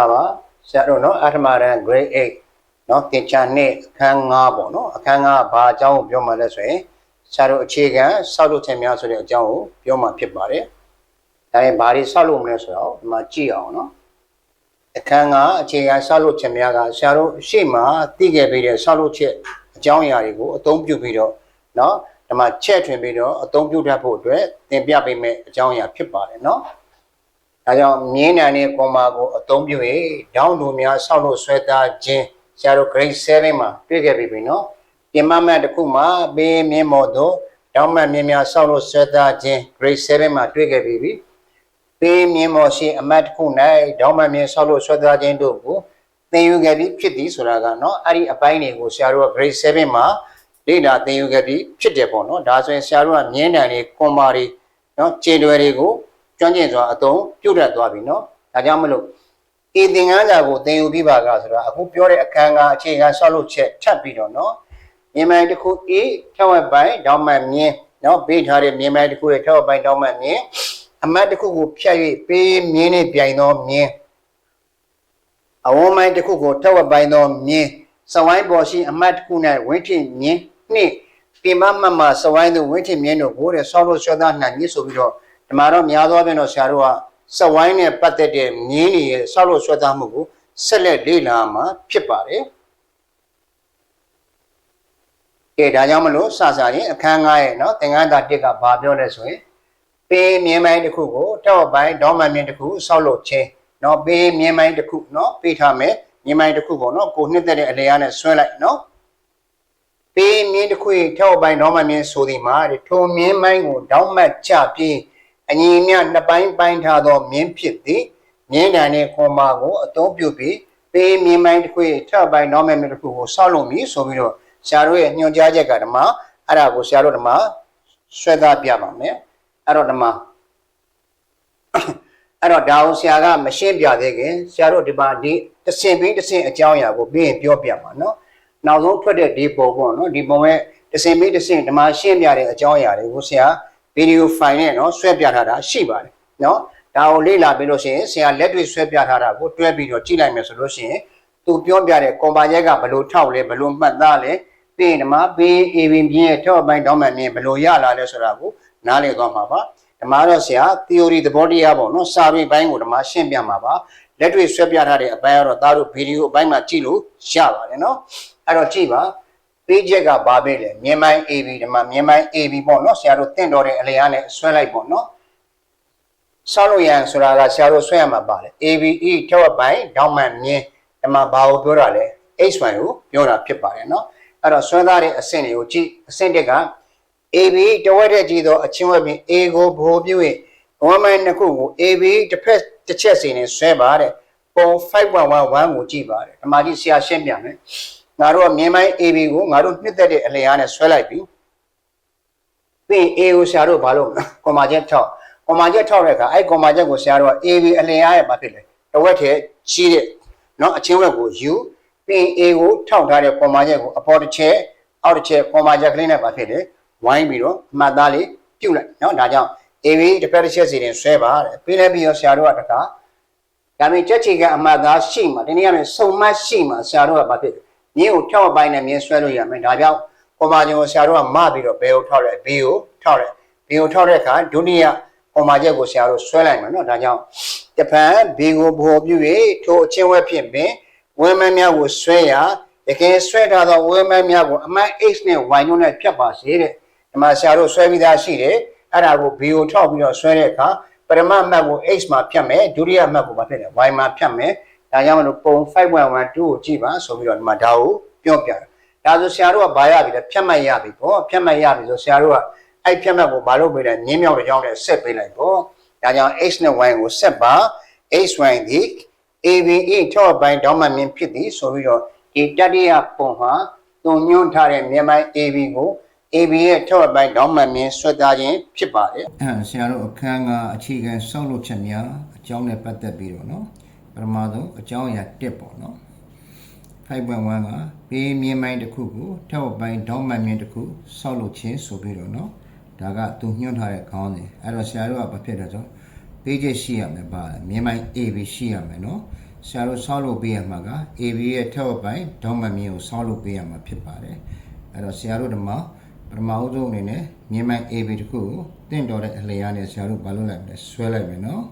ပါပါဆရာတို့နော်အထမရန် grade 8နော်သင်ချာနှစ်အခန်း9ပေါ့နော်အခန်း9ဘာအကြောင်းကိုပြောမှလဲဆိုရင်ဆရာတို့အခြေခံစောက်လုပ်ခြင်းများဆိုတဲ့အကြောင်းကိုပြောမှဖြစ်ပါတယ်ဒါရင်ဘာတွေစောက်လုပ်မလဲဆိုတော့ဒီမှာကြည့်အောင်နော်အခန်း9အခြေခံစောက်လုပ်ခြင်းများကဆရာတို့ရှေ့မှာသိခဲ့ပြီးတဲ့စောက်လုပ်ချက်အကြောင်းအရာတွေကိုအသုံးပြုပြီးတော့နော်ဒီမှာချက်ထွင်ပြီးတော့အသုံးပြုတတ်ဖို့အတွက်သင်ပြပေးမယ့်အကြောင်းအရာဖြစ်ပါတယ်နော် ဒါကြောင့်မြင်းနံနဲ့ကွန်မာကိုအသုံးပြု၍ဒေါင်းလူများဆောက်လို့ဆွဲသားခြင်းဆရာတို့ grade 7မှာတွေ့ခဲ့ပြီပြီနော်ပြင်မမတ်တစ်ခုမှာဘေးမြင်းမော်တို့ဒေါင်းမတ်မြင်းများဆောက်လို့ဆွဲသားခြင်း grade 7မှာတွေ့ခဲ့ပြီပြီဘေးမြင်းမော်ရှိအမတ်တစ်ခု၌ဒေါင်းမတ်မြင်းဆောက်လို့ဆွဲသားခြင်းတို့ကိုသင်ယူခဲ့ပြီးဖြစ်သည်ဆိုတာကနော်အဲ့ဒီအပိုင်းတွေကိုဆရာတို့က grade 7မှာလေ့လာသင်ယူခဲ့ပြီးဖြစ်တယ်ပေါ့နော်ဒါဆိုရင်ဆရာတို့ကမြင်းနံတွေကွန်မာတွေနော်ခြေတွယ်တွေကို ကျွမ်းကျင်စွာအသုံးပြုတတ်သွားပြီနော်ဒါကြောင့်မလို့ဤသင်္ကန်းစာကိုသင်ယူပြီးပါကဆိုတာအခုပြောတဲ့အခန်းကအခြေခံဆောက်လုပ်ချက်ထပ်ပြီးတော့နော်မြန်မာတစ်ခု A ထက်ဝက်ပိုင်းတောင်းမှမြင်းနော်ပေးထားတဲ့မြန်မာတစ်ခုရဲ့ထက်ဝက်ပိုင်းတောင်းမှမြင်းအမတ်တစ်ခုကိုဖြတ်၍ပေးမြင်းနဲ့ပြိုင်သောမြင်းအဝန်းပိုင်းတစ်ခုကိုထက်ဝက်ပိုင်းသောမြင်းစဝိုင်းပေါ်ရှိအမတ်တစ်ခု၌ဝင်းထင်မြင်းနှင့်ပြမမမစဝိုင်းသူဝင်းထင်မြင်းတို့ကိုတဲ့ဆောက်လို့ဆွဲသားနိုင်ပြီဆိုပြီးတော့ ဒီမှာတော့များသောအားဖြင့်တော့ဆရာတို့ကစက်ဝိုင်းနဲ့ပတ်သက်တဲ့မြင်းတွေရဲ့ဆောက်လို့ဆွဲသားမှုကိုဆက်လက်လေ့လာမှာဖြစ်ပါတယ်။ကဲဒါကြောင့်မလို့စစာရင်အခန်း9ရဲ့နော်သင်္ကန်းသာ1ကဘာပြောလဲဆိုရင်ပင်းမြင်းပိုင်းတစ်ခုကိုတောက်ပိုင်းဒေါမန်မြင်းတစ်ခုဆောက်လို့ချင်းနော်ပင်းမြင်းပိုင်းတစ်ခုနော်ပေးထားမယ်မြင်းပိုင်းတစ်ခုပေါ့နော်ကိုနှစ်သက်တဲ့အလေအားနဲ့ဆွဲလိုက်နော်ပေးမြင်းတစ်ခွေထောက်ပိုင်းတော့မှမြင်းဆိုဒီမှာထုံမြင်းမိုင်းကိုတောင်းမှတ်ချပြီး အညီမြနှစ်ပိုင်းပိုင်းထားသောမြင်းဖြစ်သည်မြင်းတန်နှင့်ခွန်မာကိုအသုံးပြုပြီးပေးမြင်းမိုင်းတစ်ခွေထောက်ပိုင်းဒေါမမြင်းတစ်ခုကိုဆောက်လုပ်မည်ဆိုပြီးတော့ဆရာတို့ရဲ့ညွှန်ကြားချက်ကဓမ္မအဲ့ဒါကိုဆရာတို့ဓမ္မဆွဲသားပြပါမယ်အဲ့တော့ဓမ္မအဲ့တော့ဒါကိုဆရာကမရှင်းပြသေးခင်ဆရာတို့ဒီမှာဒီတစ်ဆင့်ပြီးတစ်ဆင့်အကြောင်းအရာကိုပြီးရင်ပြောပြပါနော်နောက်ဆုံးထွက်တဲ့ဒီပုံပေါ့နော်ဒီပုံရဲ့တစ်စင်ပြီးတစ်စင်ဒီမှာရှင်းပြတဲ့အကြောင်းအရာတွေကိုဆရာ ဗီဒီယိုဖိုင်နဲ့နော်ဆွဲပြထားတာရှိပါတယ်နော်ဒါကိုလေ့လာပြီးလို့ရှိရင်ဆရာလက်တွေ့ဆွဲပြထားတာကိုတွဲပြီးတော့ကြည့်လိုက်မယ်ဆိုလို့ရှိရင်သူပြောပြတဲ့ကွန်ပါချက်ကဘယ်လိုထောက်လဲဘယ်လိုမှတ်သားလဲပြီးရင်ဒီမှာ BAB မြင်းရဲ့ထောက်အပိုင်းတောင်းမှန်မြင်းဘယ်လိုရလာလဲဆိုတာကိုနားလည်သွားမှာပါဒီမှာတော့ဆရာ theory သဘောတရားပေါ့နော်စာပေဘိုင်းကိုဒီမှာရှင်းပြမှာပါလက်တွေ့ဆွဲပြထားတဲ့အပိုင်းကတော့သားတို့ဗီဒီယိုအပိုင်းမှာကြည့်လို့ရပါတယ်နော်အဲ့တော့ကြည့်ပါ ပေးချက်ကဘာပဲလဲမြင်းမိုင်း AB ဒီမှာမြင်းမိုင်း AB ပေါ့နော်ဆရာတို့တင့်တော်တဲ့အလျားနဲ့ဆွဲလိုက်ပေါ့နော်ဆောက်လို့ရန်ဆိုတာကဆရာတို့ဆွဲရမှာပါလေ ABE ထောက်ပိုင်းဒေါင်းမှန်မြင်းဒီမှာဘာကိုပြောတာလဲ H1 ကိုပြောတာဖြစ်ပါတယ်နော်အဲ့တော့ဆွဲသားတဲ့အဆင့်တွေကိုကြည့်အဆင့်တက်က AB တဝက်တဲ့ကြည့်တော့အချင်းဝက်ပြီး A ကိုဘိုးပြုတ်ဝမ်းမိုင်းနှစ်ခုကို AB တစ်ဖက်တစ်ချက်စီနဲ့ဆွဲပါတဲ့ပုံ5111ကိုကြည့်ပါတယ်ဒီမှာကြည့်ဆရာရှင်းပြမယ် ငါတို့ကမြင်းမိုင်း AB ကိုငါတို့နှစ်သက်တဲ့အလျားနဲ့ဆွဲလိုက်ပြီ။ပြီးရင် A ကိုဆရာတို့ဘာလို့ကွန်မာချက်6ကွန်မာချက်6တဲ့အခါအဲ့ကွန်မာချက်ကိုဆရာတို့က AB အလျားရဲ့ဘာဖြစ်လဲ။တဝက်ထဲကြီးတဲ့နော်အချင်းဝက်ကို U ပြီးရင် A ကိုထောက်ထားတဲ့ကွန်မာချက်ကိုအပေါ်တစ်ချက်အောက်တစ်ချက်ကွန်မာချက်ကလေးနဲ့ဘာဖြစ်လဲ။ဝိုင်းပြီးတော့အမှတ်သားလေးပြုတ်လိုက်နော်ဒါကြောင့် AB တစ်ဖက်တစ်ချက်စီတင်ဆွဲပါတဲ့။ပြီးလဲပြီးရောဆရာတို့ကတခါဒါပေမဲ့ကြက်ချီကအမှတ်သားရှိမှဒီနေ့ကမြေစုံမတ်ရှိမှဆရာတို့ကဘာဖြစ်လဲ မြင်းကိုထောက်ပိုင်းနဲ့မြင်းဆွဲလို့ရမယ်ဒါကြောင့်ကွန်မာဂျင်ကိုဆရာတို့ကမပြီးတော့ဘယ်ကိုထောက်လဲ B ကိုထောက်တယ် B ကိုထောက်တဲ့အခါဒုတိယကွန်မာချက်ကိုဆရာတို့ဆွဲလိုက်မယ်နော်ဒါကြောင့်တပံ B ကိုဘောပြု၍ထိုအချင်းဝက်ဖြင့်ပင်ဝင်းမန်းများကိုဆွဲရတကယ်ဆွဲထားသောဝင်းမန်းများကိုအမှန် H နဲ့ Y ညွှန်းနဲ့ဖြတ်ပါစေတဲ့ဒီမှာဆရာတို့ဆွဲပြီးသားရှိတယ်အဲ့ဒါကို B ကိုထောက်ပြီးတော့ဆွဲတဲ့အခါပရမတ်မှတ်ကို H မှာဖြတ်မယ်ဒုတိယမှတ်ကိုဘာဖြစ်လဲ Y မှာဖြတ်မယ် ဒါကြောင့်မလို့ပုံ5.12ကိုကြည့်ပါဆိုပြီးတော့ဒီမှာဒါကိုပြောပြတာဒါဆိုဆရာတို့ကဘာရပြီလဲဖြတ်မှတ်ရပြီပေါ့ဖြတ်မှတ်ရပြီဆိုဆရာတို့ကအဲ့ဖြတ်မှတ်ကိုဘာလို့ပေးလဲငင်းမြောက်တစ်ကြောင်းနဲ့ဆက်ပေးလိုက်ပေါ့ဒါကြောင့် x နဲ့ y ကိုဆက်ပါ xy ဒီ ABE ထော့ပိုင်းတောင်းမှမြင်ဖြစ်သည်ဆိုပြီးတော့ဒီတတိယပုံမှာသွန်ညွှန်းထားတဲ့မြေမိုင်း AB ကို AB ရဲ့ထော့ပိုင်းတောင်းမှမြင်ဆွဲသားခြင်းဖြစ်ပါတယ်အဲဆရာတို့အခန်းကအခြေခံဆောက်လုပ်ချက်များအကြောင်းနဲ့ပတ်သက်ပြီးတော့နော် ပထမဆုံးအကြောင်းအရာ1ပေါ့နော်5.1ကပေးမြင်ပိုင်းတစ်ခုကိုထောက်ပိုင်းဒေါင်းမှန်မြင်တစ်ခုဆောက်လုပ်ခြင်းဆိုပြီးတော့နော်ဒါကသူညွှန်းထားတဲ့ခေါင်းစဉ်အဲ့တော့ဆရာတို့ကဘာဖြစ်လဲဆိုပေးချက်ရှိရမယ်ပါမြင်ပိုင်း AB ရှိရမယ်နော်ဆရာတို့ဆောက်လုပ်ပေးရမှာက AB ရဲ့ထောက်ပိုင်းဒေါင်းမှန်မြင်ကိုဆောက်လုပ်ပေးရမှာဖြစ်ပါတယ်အဲ့တော့ဆရာတို့ဒီမှာပထမဦးဆုံးအနေနဲ့မြင်ပိုင်း AB တစ်ခုကိုတင့်တော်တဲ့အလျားနဲ့ဆရာတို့ဘာလုပ်လိုက်လဲဆွဲလိုက်မယ်နော်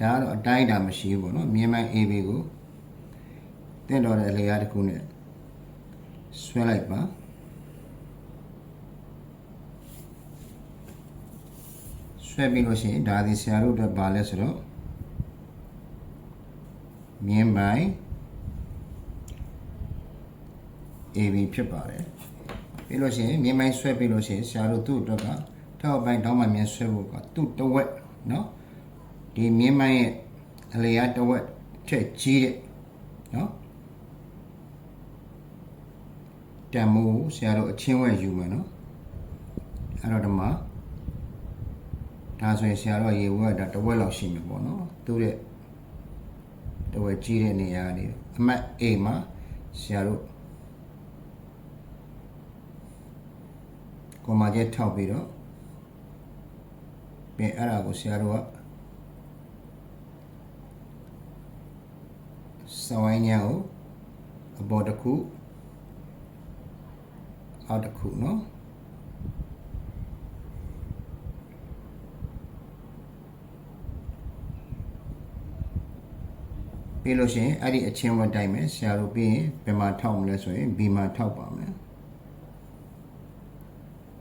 ဒါကတော့အတိုင်းအတာမရှိဘူးပေါ့နော်မြင်မိုင်း AB ကိုတင့်တော်တဲ့အလျားတစ်ခုနဲ့ဆွဲလိုက်ပါဆွဲပြီးလို့ရှိရင်ဒါဒီဆရာတို့အတွက်ဘာလဲဆိုတော့မြင်းပိုင် AB ဖြစ်ပါတယ်ပြီးလို့ရှိရင်မြင်းပိုင်ဆွဲပြီးလို့ရှိရင်ဆရာတို့သူ့အတွက်ကထောက်ပိုင်းတောင်းမှမြင်းဆွဲဖို့ကသူ့တဝက်เนาะ ဒီမြင်းမိုင်းရဲ့အလျားတဝက်ထက်ကြီးတဲ့နော်တံမိုးဆရာတို့အချင်းဝဲယူမယ်နော်အဲ့တော့ဒီမှာဒါဆိုရင်ဆရာတို့ရေဝဲကဒါတဝက်လောက်ရှိမှာပေါ့နော်သူ့ရဲ့တဝက်ကြီးတဲ့နေရာကနေအမတ်အိမ်မှာဆရာတို့ကွန်မာကျက်ထောက်ပြီးတော့ပြင်အဲ့ဒါကိုဆရာတို့က စဝိုင်းညာကိုအပေါ်တစ်ခုအောက်တစ်ခုเนาะ ပြီးလို့ရှိရင်အဲ့ဒီအချင်းဝတ်တိုင်းမယ်ဆရာတို့ပြီးရင်ဘယ်မှာထောက်မလဲဆိုရင် B မှာထောက်ပါမယ်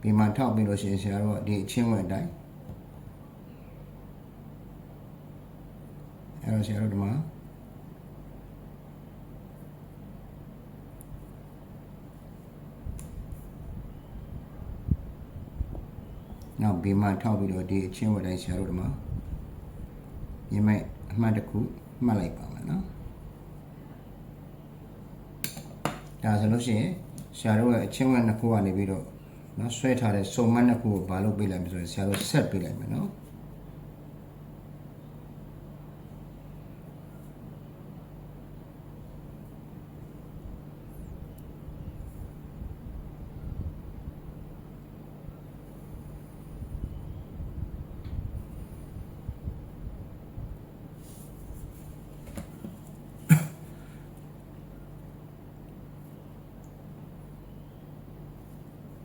B မှာထောက်ပြီးလို့ရှိရင်ဆရာတို့ကဒီအချင်းဝတ်တိုင်းအဲ့တော့ဆရာတို့ဒီမှာ နောက် B မှာထောက်ပြီးတော့ဒီအချင်းဝတ်တိုင်းဆရာတို့ဒီမှာညီမအမှတ်တစ်ခုမှတ်လိုက်ပါမယ်နော်ဒါဆိုလို့ရှိရင်ဆရာတို့ရဲ့အချင်းဝက်နှစ်ခုကနေပြီးတော့နော်ဆွဲထားတဲ့စုံမတ်နှစ်ခုကိုဘာလုပ်ပေးလိုက်မလဲဆိုရင်ဆရာတို့ဆက်ပေးလိုက်မယ်နော်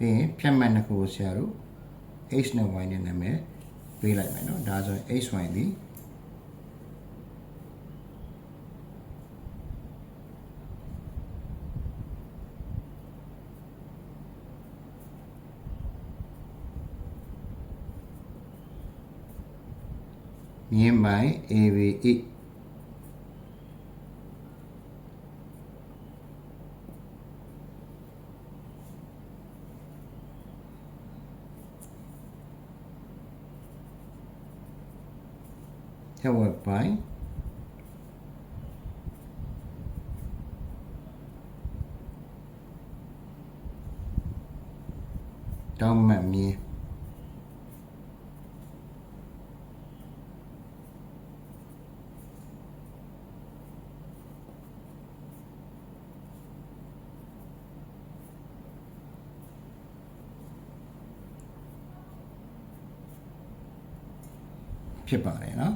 ပြီးရင်ဖြတ်မှတ်နှစ်ခုကိုဆရာတို့ h နဲ့ y နဲ့နာမည်ပေးလိုက်မယ်နော်ဒါဆိုရင် h y ဒီမြင်းမိုင် ABE ထက်ဝက်ပိုင်းတော င်းမှတ်မြင်းဖြစ်ပါတယ်နော်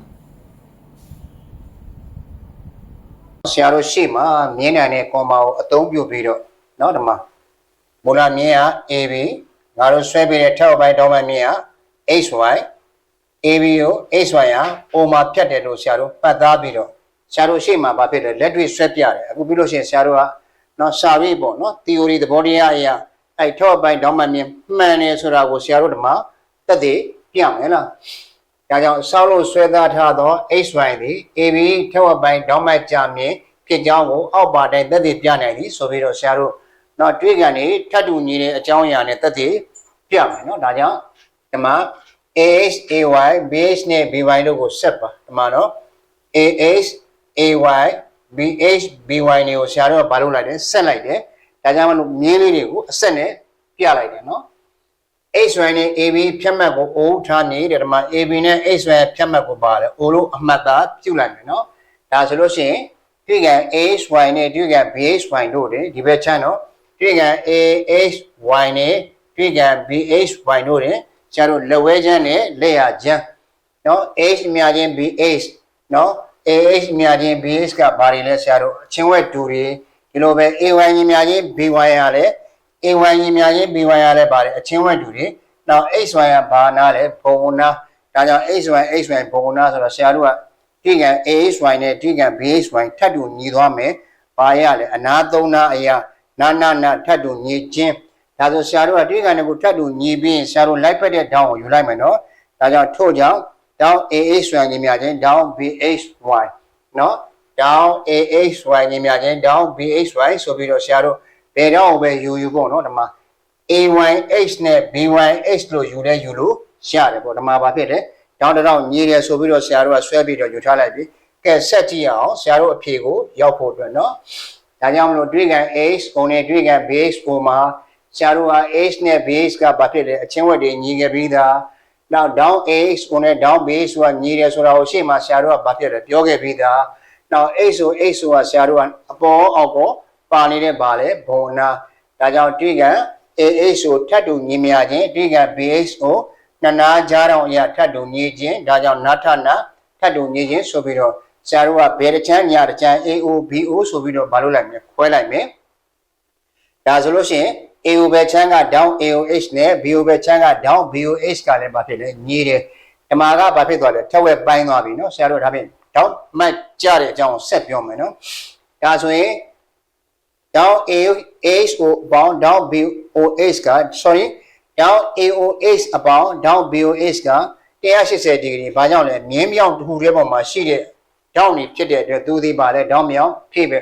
ရာတို့ရှေ့မှာမြင်းနိုင်တဲ့ကွန်မာကိုအသုံးပြုပြီးတော့เนาะဒီမှာမူလမြင်းက AB ငါတို့ဆွဲပေးတဲ့ထောက်ပိုင်းတောင်းပိုင်းမြင်းက HY AB ကို HY က O မှာဖြတ်တယ်လို့ဆရာတို့ပတ်သားပြီးတော့ဆရာတို့ရှေ့မှာဗာဖြစ်တယ်လက်တွေ့ဆွဲပြတယ်အခုပြီးလို့ရှိရင်ဆရာတို့ကเนาะစာပြီးပေါ့เนาะ theory သဘောတရားအရာအဲ့ထောက်ပိုင်းတောင်းပိုင်းမြင်းမှန်တယ်ဆိုတာကိုဆရာတို့ဒီမှာတက်တည်ပြမယ်လား ဒါကြောင့်ဆောက်လို့ဆွဲသားထားသော XY သည် AB ထက်ဝက်ပိုင်းဒေါင်းမိုက်ကြမြင် ဖြစ်ကြောင်းကိုအောက်ပါတိုင်းသက်သေပြနိုင်သည်ဆိုပြီးတော့ဆရာတို့နော်တွေးကြံနေထပ်တူညီတဲ့အကြောင်းအရာနဲ့သက်သေပြမယ်နော်ဒါကြောင့်ဒီမှာ AH AY BH နဲ့ BY တို့ကိုဆက်ပါဒီမှာနော် AH AY BH BY တွေကိုဆရာတို့ကဘာလုပ်လိုက်လဲဆက်လိုက်တယ်ဒါကြောင့်မလို့မြင်းလေးတွေကိုအဆက်နဲ့ပြလိုက်တယ်နော် HY နဲ့ AB ဖြတ်မှတ်ကို O ထားနေတယ်ဒီမှာ AB နဲ့ HY ဖြတ်မှတ်ကိုပါတယ် O လို့အမှတ်သားပြုလိုက်မယ်နော်ဒါဆိုလို့ရှိရင် တွေ့ကန် HY နဲ့တွေ့ကန် BHY တို့တွေဒီဘက်ချမ်းတော့တွေ့ကန် AHY နဲ့တွေ့ကန် BHY တို့တွေကျတော့လက်ဝဲချမ်းနဲ့လက်ရချမ်းနော် H မြချင်း BH နော် AH မြာချင်း BH ကဘာတွေလဲဆရာတို့အချင်းဝက်တူတွေဒီလိုပဲ A1 ညီမြာချင်း B1 ရလဲ A1 ညီမြာချင်း B1 ရလဲပါတယ်အချင်းဝက်တူတွေနောက် H1 ကဘာနာလဲဘုံနာဒါကြောင့် H1 H1 ဘုံနာဆိုတော့ဆရာတို့က ဒီကံ AHY နဲ့ဒီကံ BHY ထပ်တူညီသွားမယ်ဘာရလဲအနာသုံးနာအရာနာနာနာထပ်တူညီချင်းဒါဆိုဆရာတို့ကဒီကံတွေကိုထပ်တူညီပြီးရင်ဆရာတို့လိုက်ဖက်တဲ့ဒေါင်းကိုယူလိုက်မယ်နော်ဒါကြောင့်ထို့ကြောင့် down AHY ညီမြချင်း down BHY နော် down AHY ညီမြချင်း down BHY ဆိုပြီးတော့ဆရာတို့ဘယ်တော့ပဲယူယူပေါ့နော်ဒီမှာ AYH နဲ့ BYH လို့ယူလဲယူလို့ရတယ်ပေါ့ဒီမှာဘာဖြစ်လဲ တောင်းတတောင်းညီတယ်ဆိုပြီးတော့ဆရာတို့ကဆွဲပြီးတော့ယူထားလိုက်ပြီကဲဆက်ကြည့်အောင်ဆရာတို့အဖြေကိုရောက်ဖို့အတွက်နော်ဒါကြောင့်မလို့တွေ့ကန် H ကိုနဲ့တွေ့ကန် BH ကိုမှာဆရာတို့က H နဲ့ BH ကဘာဖြစ်လဲအချင်းဝက်တွေညီခဲ့ပြီးသားနောက် down H ကိုနဲ့ down BH ကညီတယ်ဆိုတာကိုရှေ့မှာဆရာတို့ကဘာဖြစ်လဲပြောခဲ့ပြီးသားနောက် H ဆို H ဆိုတာဆရာတို့ကအပေါ်အောက်ပေါ်ပါနေတဲ့ပါလဲဘုံနာဒါကြောင့်တွေ့ကန် AH ကိုထပ်တူညီမြခြင်းအတိက BH ကို နှစ်နာကြားတော်အရာထပ်တူညီခြင်းဒါကြောင့်နာထနာထပ်တူညီခြင်းဆိုပြီးတော့ဆရာတို့ကဘယ်တစ်ချမ်းညာတစ်ချမ်း AO BO ဆိုပြီးတော့မလုပ်လိုက်မယ်ခွဲလိုက်မယ်ဒါဆိုလို့ရှိရင် AO ပဲချမ်းက down AOH နဲ့ BO ပဲချမ်းက down BOH ကလည်းဘာဖြစ်လဲညီတယ်ဒီမှာကဘာဖြစ်သွားလဲထက်ဝက်ပိုင်းသွားပြီเนาะဆရာတို့ဒါဖြင့် down မှတ်ကြတဲ့အကြောင်းကိုဆက်ပြောမယ်เนาะဒါဆိုရင် down AOH ကို bound down BOH က sorry down AOH အပေါင်း down BOH က180ဒီဂရီဘာကြောင့်လဲမြင်းမြောင်တစ်ခုတည်းပေါ်မှာရှိတဲ့ down နေဖြစ်တဲ့အတွက်သူဒီပါလဲ down မြောင်ဖြစ်ပဲ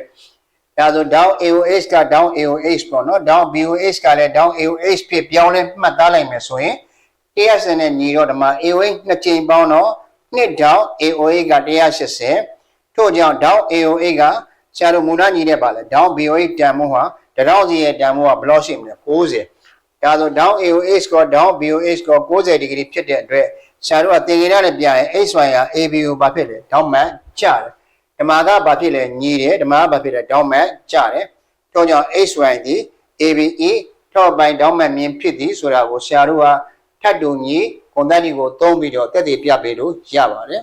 ဒါဆို down AOH က down AOH ပေါ့နော် down BOH ကလည်း down AOH ဖြစ်ပြောင်းလဲမှတ်သားလိုက်မယ်ဆိုရင်180နဲ့ညီတော့ဒီမှာ AOH နှစ်ကြိမ်ပေါင်းတော့နှစ် down AOH က180ထို့ကြောင့် down AOH ကဆရာတို့မူလညီတဲ့ပါလဲ down BOH တန်မှုဟာတရောင်းစီရဲ့တန်မှုကဘယ်လောက်ရှိမလဲ90 ဒါဆို down AOH က down BOH က90ဒီဂရီဖြစ်တဲ့အတွက်ဆရာတို့ကသင်္ကေတနဲ့ပြရင် HY က ABO ဘာဖြစ်လဲ down man ကျတယ်ဓမ္မကဘာဖြစ်လဲညီတယ်ဓမ္မကဘာဖြစ်လဲ down man ကျတယ်ကြောင့်ကြောင့် HY ဒီ ABE ထော့ပိုင်း down man မြင်ဖြစ်သည်ဆိုတာကိုဆရာတို့ကထပ်တူညီကွန်တက်တီကိုသုံးပြီးတော့တက်တည်ပြပေးလို့ရပါတယ်